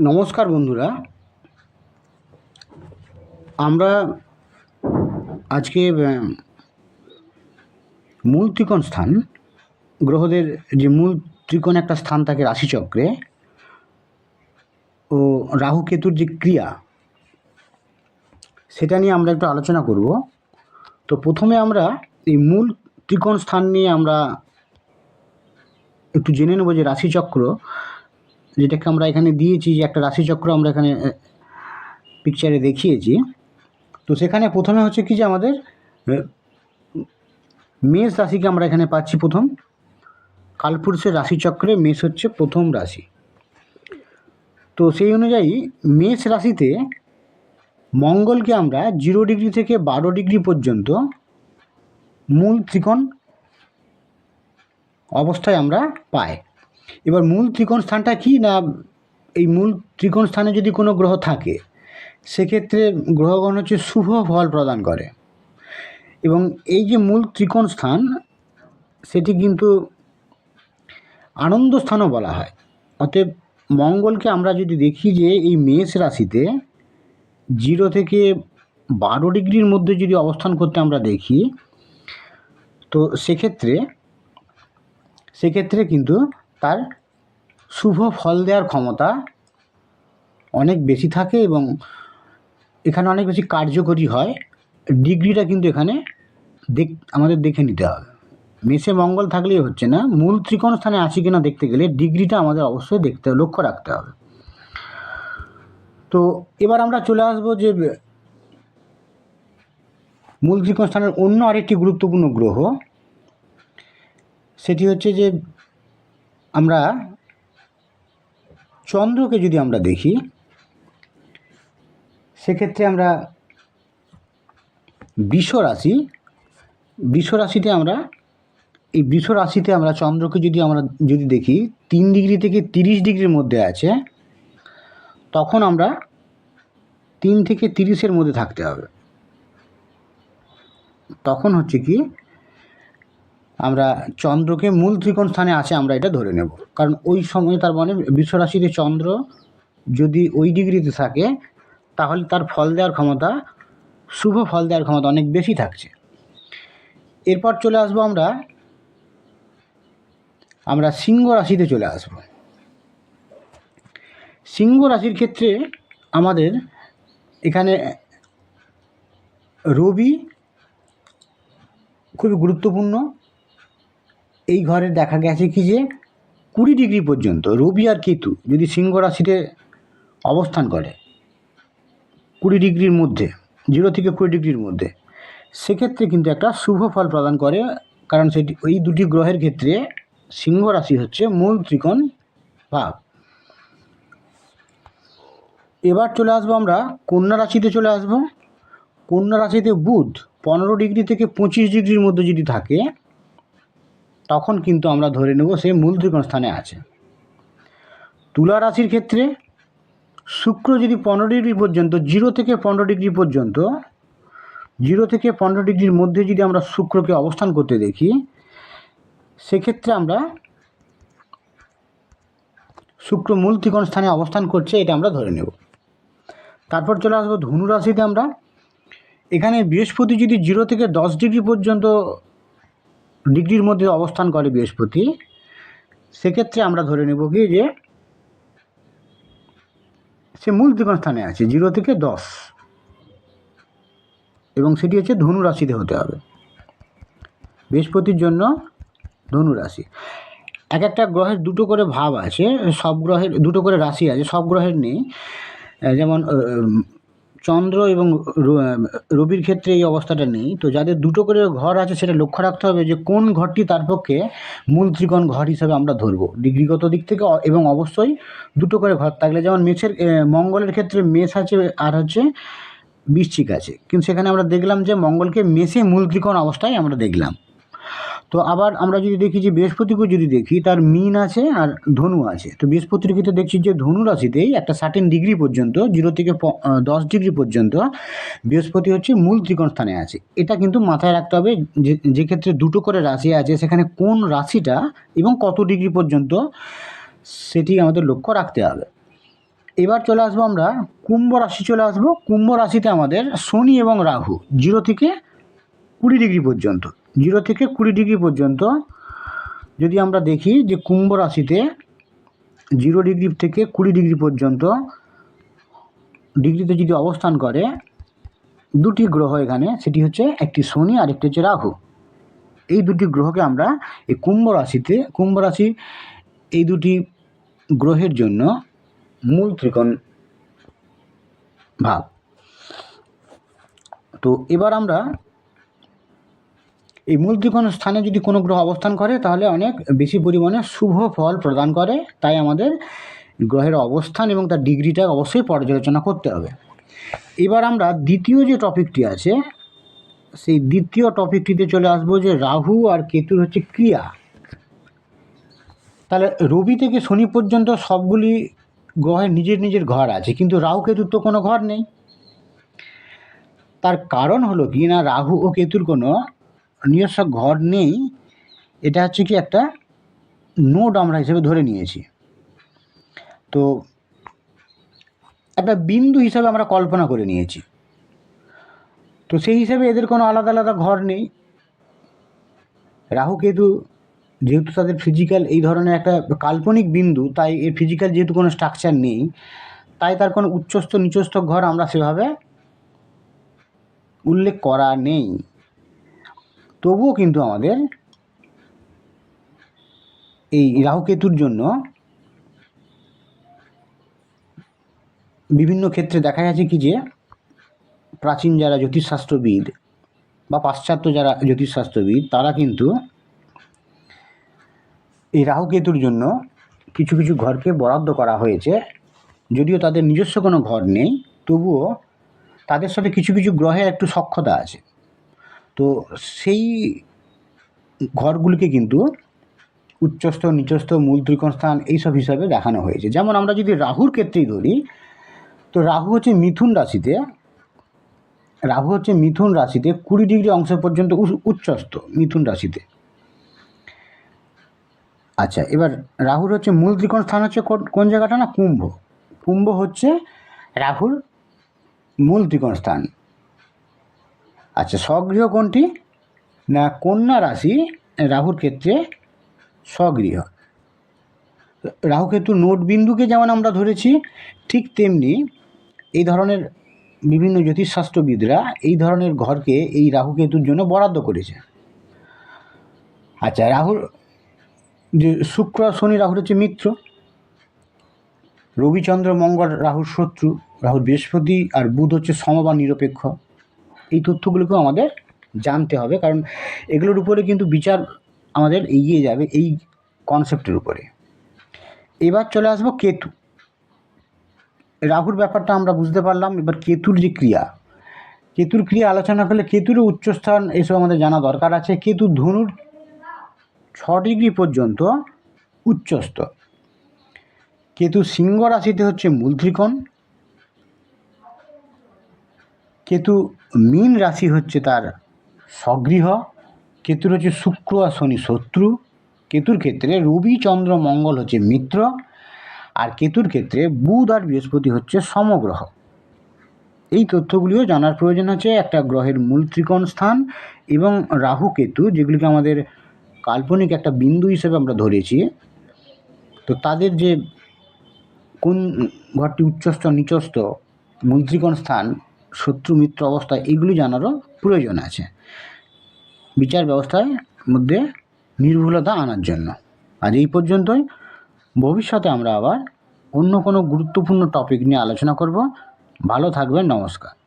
নমস্কার বন্ধুরা। আমরা আজকে মূল ত্রিকোণ স্থান, গ্রহদের যে মূল ত্রিকোণ একটা স্থান থাকে রাশিচক্রে, ও রাহু কেতুর যে ক্রিয়া, সেটা নিয়ে আমরা একটু আলোচনা করব। তো প্রথমে আমরা এই মূল ত্রিকোণ স্থান নিয়ে আমরা একটু জেনে নেব যে রাশিচক্র যেটাকে আমরা এখানে দিয়েছি, যে একটা রাশিচক্র আমরা এখানে পিকচারে দেখিয়েছি। তো সেখানে প্রথমে হচ্ছে কি যে আমাদের মেষ রাশিকে আমরা এখানে পাচ্ছি প্রথম। কালপুরুষের রাশিচক্রে মেষ হচ্ছে প্রথম রাশি। তো সেই অনুযায়ী মেষ রাশিতে মঙ্গলকে আমরা জিরো ডিগ্রি থেকে বারো ডিগ্রি পর্যন্ত মূল ত্রিকোণ অবস্থায় আমরা পাই। এবার মূল ত্রিকোণ স্থানটা কি না এই মূল ত্রিকোণ স্থানে যদি কোনো গ্রহ থাকে, সেক্ষেত্রে গ্রহগণ হচ্ছে শুভ ফল প্রদান করে। এবং এই যে মূল ত্রিকোণ স্থান সেটি কিন্তু আনন্দ স্থানও বলা হয়। অতএব মঙ্গলকে আমরা যদি দেখি যে এই মেষ রাশিতে জিরো থেকে বারো ডিগ্রির মধ্যে যদি অবস্থান করতে আমরা দেখি, তো সেক্ষেত্রে সেক্ষেত্রে কিন্তু তার শুভ ফল দেওয়ার ক্ষমতা অনেক বেশি থাকে এবং এখানে অনেক বেশি কার্যকরী হয়। ডিগ্রিটা কিন্তু এখানে দেখ, আমাদের দেখে নিতে হবে। মেসে মঙ্গল থাকলেই হচ্ছে না। মূল ত্রিকোণ স্থানে আছে কিনা দেখতে গেলে ডিগ্রিটা আমাদের অবশ্যই দেখতে, লক্ষ্য রাখতে হবে। তো এবার আমরা চলে আসব যে, মূল ত্রিকোণ স্থানের অন্য আরেকটি গুরুত্বপূর্ণ গ্রহ। সেটি হচ্ছে যে আমরা চন্দ্রকে যদি আমরা দেখি, সেক্ষেত্রে আমরা বৃষ রাশি, বৃষ রাশিতে আমরা, এই বৃষ রাশিতে আমরা চন্দ্রকে যদি আমরা যদি দেখি, তিন ডিগ্রি থেকে তিরিশ ডিগ্রির মধ্যে আছে, তখন আমরা তিন থেকে তিরিশের মধ্যে থাকতে হবে। তখন হচ্ছে কি আমরা চন্দ্রকে মূল ত্রিকোণ স্থানে আছে, আমরা এটা ধরে নেব। কারণ ওই সময় তার মানে বিশ্বরাশিতে চন্দ্র যদি ওই ডিগ্রিতে থাকে, তাহলে তার ফল দেওয়ার ক্ষমতা, শুভ ফল দেওয়ার ক্ষমতা অনেক বেশি থাকছে। এরপর চলে আসব আমরা আমরা সিংহ রাশিতে চলে আসব। সিংহ রাশির ক্ষেত্রে আমাদের এখানে রবি খুবই গুরুত্বপূর্ণ। এই ঘরে দেখা গেছে কি যে কুড়ি ডিগ্রি পর্যন্ত রবি আর কেতু যদি সিংহ রাশিতে অবস্থান করে কুড়ি ডিগ্রির মধ্যে জিরো থেকে কুড়ি ডিগ্রির মধ্যে, সেক্ষেত্রে কিন্তু একটা শুভ ফল প্রদান করে। কারণ সেটি ওই দুটি গ্রহের ক্ষেত্রে সিংহ রাশি হচ্ছে মূল ত্রিকোণ ভাব। এবার চলে আসব আমরা কন্যা রাশিতে চলে আসব। কন্যা রাশিতে বুধ পনেরো ডিগ্রি থেকে পঁচিশ ডিগ্রির মধ্যে যদি থাকে তখন কিন্তু আমরা ধরে নেব সে মূল ত্রিকোণ স্থানে আছে। তুলা রাশির ক্ষেত্রে শুক্র যদি পনেরো ডিগ্রি পর্যন্ত, জিরো থেকে পনেরো ডিগ্রি পর্যন্ত, জিরো থেকে পনেরো ডিগ্রির মধ্যে যদি আমরা শুক্রকে অবস্থান করতে দেখি, সেক্ষেত্রে আমরা শুক্র মূল ত্রিকোণ স্থানে অবস্থান করছে, এটা আমরা ধরে নেব। তারপর চলে আসব ধনু রাশিতে আমরা। এখানে বৃহস্পতি যদি জিরো থেকে দশ ডিগ্রি পর্যন্ত ডিগ্রির মধ্যে অবস্থান করে বৃহস্পতি, সেক্ষেত্রে আমরা ধরে নেব কি যে সে মূল ত্রিকোণ স্থানে আছে, জিরো থেকে দশ। এবং সেটি হচ্ছে ধনু রাশিতে হতে হবে। বৃহস্পতির জন্য ধনু রাশি। এক একটা গ্রহের দুটো করে ভাব আছে, সব গ্রহের দুটো করে রাশি আছে, সব গ্রহের নেই। যেমন চন্দ্র এবং রবির ক্ষেত্রে এই অবস্থাটা নেই। তো যাদের দুটো করে ঘর আছে সেটা লক্ষ্য রাখতে হবে যে কোন ঘরটি তার পক্ষে মূল ত্রিকোণ ঘর হিসাবে আমরা ধরবো। ডিগ্রিগত দিক থেকে এবং অবশ্যই দুটো করে ঘর। থাকলে যেমন মেষের মঙ্গলের ক্ষেত্রে মেষ আছে আর হচ্ছে বৃশ্চিক আছে। কিন্তু সেখানে আমরা দেখলাম যে মঙ্গলকে মেষে মূল ত্রিকোণ অবস্থায় আমরা দেখলাম। তো আবার আমরা যদি দেখি যে বৃহস্পতিকেও যদি দেখি, তার মিন আছে আর ধনু আছে। তো বৃহস্পতির ক্ষেত্রে দেখছি যে ধনু রাশিতেই একটা সার্টেন ডিগ্রি পর্যন্ত জিরো থেকে দশ ডিগ্রি পর্যন্ত বৃহস্পতি হচ্ছে মূল ত্রিকোণ স্থানে আছে। এটা কিন্তু মাথায় রাখতে হবে যে যে ক্ষেত্রে দুটো করে রাশি আছে, সেখানে কোন রাশিটা এবং কত ডিগ্রি পর্যন্ত সেটি আমাদের লক্ষ্য রাখতে হবে। এবার চলে আসব আমরা, কুম্ভ রাশি চলে আসব। কুম্ভ রাশিতে আমাদের শনি এবং রাহু জিরো থেকে কুড়ি ডিগ্রি পর্যন্ত। জিরো থেকে কুড়ি ডিগ্রি পর্যন্ত যদি আমরা দেখি যে কুম্ভ রাশিতে জিরো ডিগ্রি থেকে কুড়ি ডিগ্রি পর্যন্ত ডিগ্রিতে যদি অবস্থান করে, দুটি গ্রহ এখানে, সেটি হচ্ছে একটি শনি আর একটি হচ্ছে রাহু। এই দুটি গ্রহকে আমরা এই কুম্ভ রাশিতে, কুম্ভ রাশি এই দুটি গ্রহের জন্য মূল ত্রিকোণ ভাব। তো এবার আমরা এই মূল ত্রিকোণ স্থানে যদি কোনো গ্রহ অবস্থান করে, তাহলে অনেক বেশি পরিমাণে শুভ ফল প্রদান করে। তাই আমাদের গ্রহের অবস্থান এবং তার ডিগ্রিটা অবশ্যই পর্যালোচনা করতে হবে। এবার আমরা দ্বিতীয় যে টপিকটি আছে, সেই দ্বিতীয় টপিকটিতে চলে আসব যে রাহু আর কেতুর হচ্ছে ক্রিয়া। তাহলে রবি থেকে শনি পর্যন্ত সবগুলি গ্রহের নিজের নিজের ঘর আছে, কিন্তু রাহু কেতুর তো কোনো ঘর নেই। তার কারণ হলো কি না, রাহু ও কেতুর কোনো নিজস্ব ঘর নেই, এটা হচ্ছে কি একটা নোড আমরা হিসেবে ধরে নিয়েছি। তো একটা বিন্দু হিসাবে আমরা কল্পনা করে নিয়েছি। তো সেই হিসাবে এদের কোনো আলাদা আলাদা ঘর নেই। রাহু কেতু যেহেতু তাদের ফিজিক্যাল এই ধরনের একটা কাল্পনিক বিন্দু, তাই এর ফিজিক্যাল যেহেতু কোনো স্ট্রাকচার নেই, তাই তার কোনো উচ্চস্থ নিচস্থ ঘর আমরা সেভাবে উল্লেখ করা নেই। তবুও কিন্তু আমাদের এই রাহুকেতুর জন্য বিভিন্ন ক্ষেত্রে দেখা যাচ্ছে কি যে প্রাচীন যারা জ্যোতিষশাস্ত্রবিদ বা পাশ্চাত্য যারা জ্যোতিষশাস্ত্রবিদ, তারা কিন্তু এই রাহুকেতুর জন্য কিছু কিছু ঘরকে বরাদ্দ করা হয়েছে। যদিও তাদের নিজস্ব কোনো ঘর নেই, তবুও তাদের সাথে কিছু কিছু গ্রহের একটু সক্ষতা আছে। তো সেই ঘরগুলিকে কিন্তু উচ্চস্থ, নিচস্থ, মূল ত্রিকোণ স্থান এইসব হিসাবে দেখানো হয়েছে। যেমন আমরা যদি রাহুর ক্ষেত্রেই ধরি, তো রাহু হচ্ছে মিথুন রাশিতে, রাহু হচ্ছে মিথুন রাশিতে কুড়ি ডিগ্রি অংশ পর্যন্ত উচ্চস্থ মিথুন রাশিতে। আচ্ছা এবার রাহুর হচ্ছে মূল ত্রিকোণ স্থান হচ্ছে কোন জায়গাটা না? কুম্ভ। কুম্ভ হচ্ছে রাহুর মূল ত্রিকোণ স্থান। আচ্ছা স্বগৃহ কোনটি? না, কন্যা রাশি, রাহুর ক্ষেত্রে স্বগৃহ। রাহু কেতু নোট বিন্দুকে যেমন আমরা ধরেছি, ঠিক তেমনি এই ধরনের বিভিন্ন জ্যোতিষশাস্ত্রবিদরা এই ধরনের ঘরকে এই রাহু কেতুর জন্য বরাদ্দ করেছে। আচ্ছা রাহুর যে শুক্র শনি, রাহুর হচ্ছে মিত্র। রবিচন্দ্র, মঙ্গল, রাহুর শত্রু। রাহুর বৃহস্পতি আর বুধ হচ্ছে সম বা নিরপেক্ষ। এই তথ্যগুলোকেও আমাদের জানতে হবে, কারণ এগুলোর উপরে কিন্তু বিচার আমাদের এগিয়ে যাবে এই কনসেপ্টের উপরে। এবার চলে আসব কেতু। রাহুর ব্যাপারটা আমরা বুঝতে পারলাম, এবার কেতুর যে ক্রিয়া। কেতুর ক্রিয়া আলোচনা করলে কেতুরও উচ্চস্থান এসব আমাদের জানা দরকার আছে। কেতু ধনুর ছ ডিগ্রি পর্যন্ত উচ্চস্থ। কেতু সিংহ রাশিতে হচ্ছে মূল ত্রিকোণ কেতু মীন রাশি হচ্ছে তার স্বগৃহ কেতুর হচ্ছে শুক্র আর শনি শত্রু। কেতুর ক্ষেত্রে রবি, চন্দ্র, মঙ্গল হচ্ছে মিত্র আর কেতুর ক্ষেত্রে বুধ আর বৃহস্পতি হচ্ছে সমগ্রহ। এই তথ্যগুলিও জানার প্রয়োজন আছে একটা গ্রহের মূল ত্রিকোণ স্থান এবং রাহু কেতু, যেগুলিকে আমাদের কাল্পনিক একটা বিন্দু হিসেবে আমরা ধরেছি। তো তাদের যে কোন ঘরটি উচ্চস্থ, নিচস্থ মূল ত্রিকোণ স্থান শত্রু মিত্র অবস্থা এগুলি জানারও প্রয়োজন আছে। বিচার ব্যবস্থার মধ্যে নির্ভুলতা আনার জন্য। আজ এই পর্যন্তই। ভবিষ্যতে আমরা আবার অন্য কোনো গুরুত্বপূর্ণ টপিক নিয়ে আলোচনা করব। ভালো থাকবেন, নমস্কার।